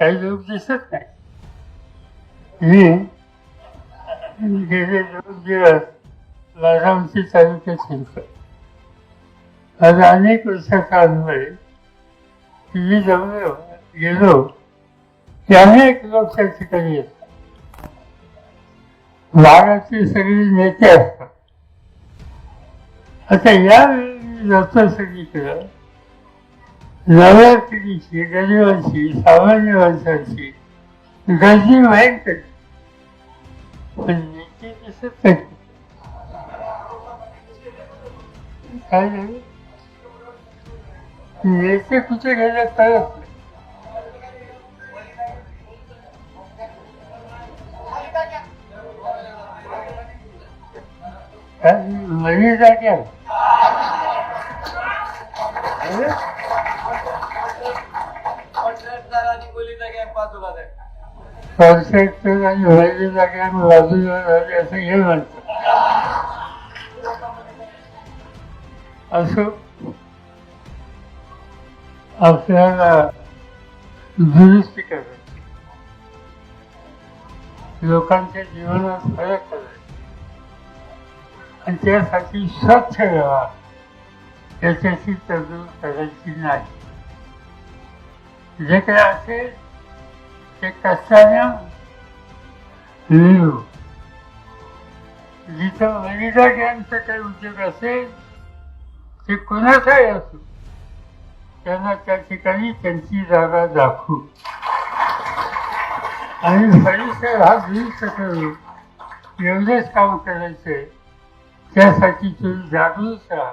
काही लोक दिसत नाही मी गेले दोन दिवस बारामती तालुक्यात शिरतो आज अनेक वर्षाचा मी जवळ गेलो की अनेक लोक त्या ठिकाणी येतात भागाचे सगळे नेते असतात आता यावेळी जातो सगळीकडं नव्या पिढीशी गरिबांची सामान्य माणसांची गर्दी वाईट करते पण नेते दिसत नाही. काय झालं? नेते कुठे गेले कळत नाही. मरी मनी जाग्या कॉन्ट्रॅक्टर आणि बाजूला झाली असं हे म्हणतात. असो आपल्याला दुरुस्ती करायची. लोकांच्या जीवनात फरक करायचा. आणि त्यासाठी स्वच्छ व्यवहार याच्याशी तरतूद करायची नाही. जे काही असेल ते कष्टानं लिहू? जिथं वनिता ज्ञानचा काही उद्योग असेल ते कोणाचाही असो त्यांना त्या ठिकाणी त्यांची जागा दाखवू. आणि परिसर हा दुरुस्त करू एवढेच काम करायचं त्यासाठी तुम्ही जागरूक राहा.